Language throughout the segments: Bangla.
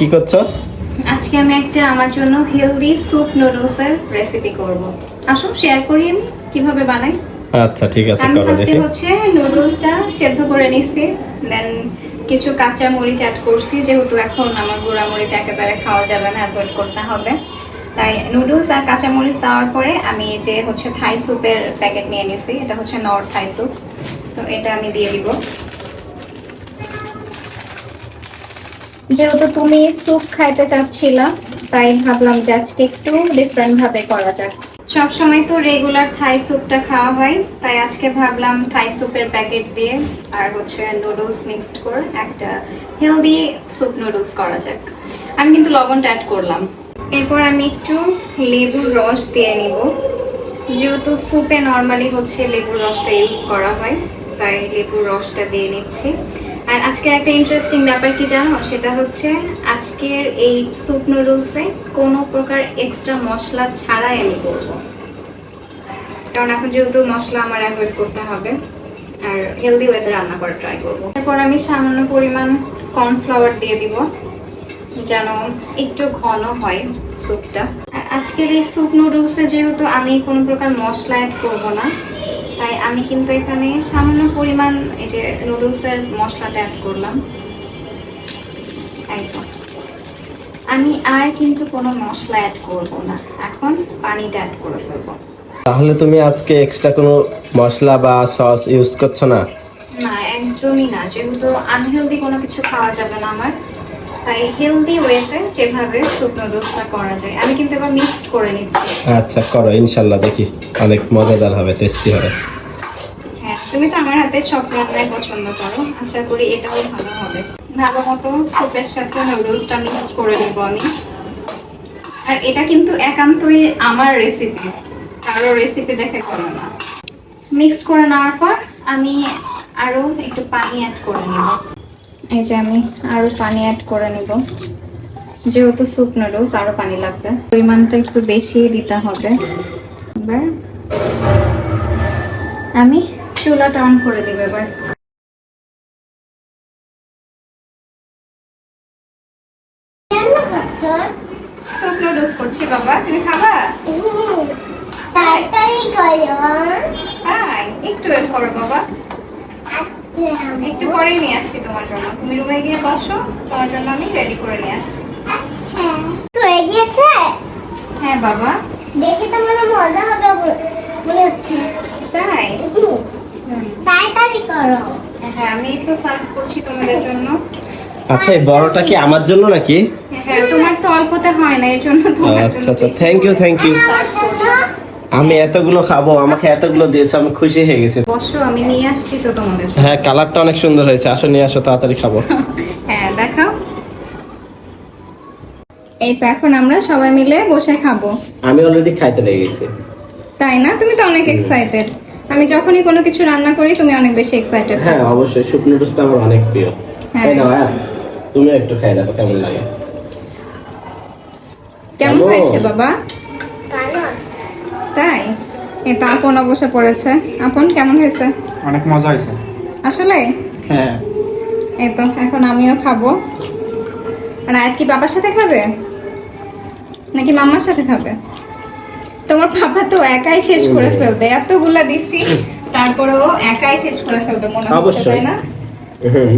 কি করছ? আজকে আমি একটা আমার জন্য হেলদি স্যুপ নুডলসের রেসিপি করব। আসো শেয়ার করি আমি কীভাবে বানাই। আচ্ছা ঠিক আছে আমি ফার্স্টে হচ্ছে নুডলসটা সেদ্ধ করে নিছি। দেন কিছু কাঁচা মরিচ অ্যাড করছি যেহেতু এখন আমার গুঁড়া মরিচ একেবারে খাওয়া যাবে না অ্যাভয়েড করতে হবে। তাই নুডলস আর কাঁচা মরিচ দেওয়ার পরে আমি যে হচ্ছে থাই স্যুপের প্যাকেট নিয়ে নিছি এটা হচ্ছে নর্থ থাই স্যুপ তো এটা আমি দিয়ে দিব। যেহেতু তুমি স্যুপ খাইতে চাচ্ছিলা, তাই ভাবলাম যে আজকে একটু ডিফারেন্ট ভাবে করা যাক। সবসময় তো রেগুলার থাই স্যুপটা খাওয়া হয়, তাই আজকে ভাবলাম থাই স্যুপের প্যাকেট দিয়ে আর হচ্ছে নুডলস মিক্সড করে একটা হেলদি স্যুপ নুডলস করা যাক। আমি কিন্তু লবণটা অ্যাড করলাম। এরপর আমি একটু লেবুর রস দিয়ে নিব। যেহেতু স্যুপে নর্মালি হচ্ছে লেবুর রসটা ইউজ করা হয়, তাই লেবুর রসটা দিয়ে নিচ্ছি। আর আজকে একটা ইন্টারেস্টিং ব্যাপার কি জানো? সেটা হচ্ছে আজকের এই স্যুপ নুডলসে কোনো প্রকার এক্সট্রা মশলা ছাড়াই আমি করব। কারণ এখন যেহেতু মশলা আমার অ্যাভয়েড করতে হবে, আর হেলদি ওয়েতে রান্না করা ট্রাই করব। তারপর আমি সামান্য পরিমাণ কর্নফ্লাওয়ার দিয়ে দিব, যেন একটু ঘন হয় স্যুপটা আর আজকের এই স্যুপ নুডলসে যেহেতু আমি কোনো প্রকার মশলা অ্যাড করব না তাই আমি কিন্তু এখানে সামান্য পরিমাণ এই যে নুডলসের মশলাটা অ্যাড করলাম। একদম। আমি আর কিন্তু কোনো মশলা অ্যাড করব না। এখন পানিটা অ্যাড করে ফেলব। তাহলে তুমি আজকে এক্সট্রা কোনো মশলা বা সস ইউজ করছ না? না একদমই না। যেহেতু আনহেলদি কোনো কিছু খাওয়া যাবে না আমার তাই হেলদি ওয়েতে যেভাবে স্যুপ নুডলসটা করা যায়। আমি কিন্তু এবার মিক্সড করে নিচ্ছি। আচ্ছা করো ইনশাল্লাহ দেখি। অনেক মজাদার হবে টেস্টি হবে। হ্যাঁ তুমি তো আমার হাতে সব রান্নাই পছন্দ করো। আশা করি এটাও ভালো হবে। ভালো মতো স্যুপের সাথে নুডলসটা মিক্স করে নেব আমি। আর এটা কিন্তু একান্তই আমার রেসিপি কারও রেসিপি দেখে করো না। মিক্স করে নেওয়ার পর আমি আরও একটু পানি অ্যাড করে নেব। এই যে আমি আরও পানি অ্যাড করে নেব। যেহেতু স্যুপ নুডলস আরও পানি লাগবে। পরিমাণটা একটু বেশি দিতে হবে। এবার আমি চুলাটা অন করে দিব এবার। স্যুপ নুডলস করছি বাবা তুমি খাবা? তাড়াতাড়ি করো। তাই একটু ওয়েট করো বাবা। একটু পরেই নিয়ে আসছি তোমার জন্য। তুমি রুমে গিয়ে বসো তোমার জন্য আমি রেডি করে নিয়ে আসছি। তো এগিয়েছে হ্যাঁ বাবা। দেখে তো মনে মজা হবে মনে হচ্ছে। তাই? তাড়াতাড়ি করো। হ্যাঁ আমি তো সার্ভ করছি তোমাদের জন্য। আচ্ছা এই বড়টা কি আমার জন্য নাকি? হ্যাঁ তোমার তো অল্পতে হয় না এর জন্য তোমার আচ্ছা আচ্ছা থ্যাংক ইউ থ্যাংক ইউ জন্য আমি এতগুলো খাব আমাকে এতগুলো দিয়েছ আমি খুশি হয়ে গেছি। বসো আমি নিয়ে আসছি তো তোমাদের হ্যাঁ কালারটা অনেক সুন্দর হয়েছে আসো নিয়ে আসো তাড়াতাড়ি খাব। হ্যাঁ দেখাও। এই তো এখন আমরা সবাই মিলে বসে খাব। আমি অলরেডি খাইতে লেগে গেছি। তাই না? তুমি তো অনেক এক্সাইটেড আমি যখনই কোনো কিছু রান্না করি তুমি অনেক বেশি এক্সাইটেড হ্যাঁ অবশ্যই শুকনো তো আমার অনেক প্রিয়। হ্যাঁ। তাই না ভাইয়া তুমিও একটু খাই দেখো কেমন লাগে। কেমন? হয়েছে বাবা? তাই? এই তো আপন বসে পড়েছে। আপন কেমন হয়েছে? অনেক মজা হয়েছে। আসলে? হ্যাঁ। এই তো এখন আমিও খাব। আর আয়াত কি বাবার সাথে খাবে? নাকি মাম্মার সাথে খাবে? তোমার পাপা তো একাই শেষ করে ফেলবে। এতগুলা দিছি তারপরেও একাই শেষ করে ফেলবে মনে হচ্ছে অবশ্যই। তাই না? হুম,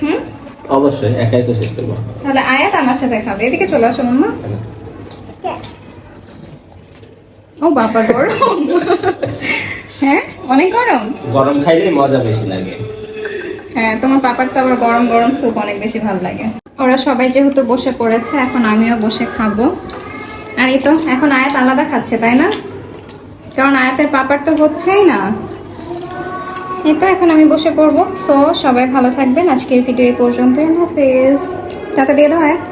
হুম? অবশ্যই একাই তো শেষ করব। তাহলে আয়াত আমার সাথে খাবে। এদিকে চলে আসো মাম্মা। ও বাবা গরম। হ্যাঁ অনেক গরম? গরম খাইলে মজা বেশি লাগে। হ্যাঁ তোমার পাপার তো আবার গরম গরম স্যুপ অনেক বেশি ভালো লাগে। ওরা সবাই যেহেতু বসে পড়েছে এখন আমিও বসে খাব। আর এই তো এখন আয়াত আলাদা খাচ্ছে তাই না? কারণ আয়াতের পাপার তো হচ্ছেই না। এই তো এখন আমি বসে পড়ব। সো সবাই ভালো থাকবেন। আজকের ভিডিও এই পর্যন্ত হাফেজ। টাটা দিয়ে দাও আয়াত।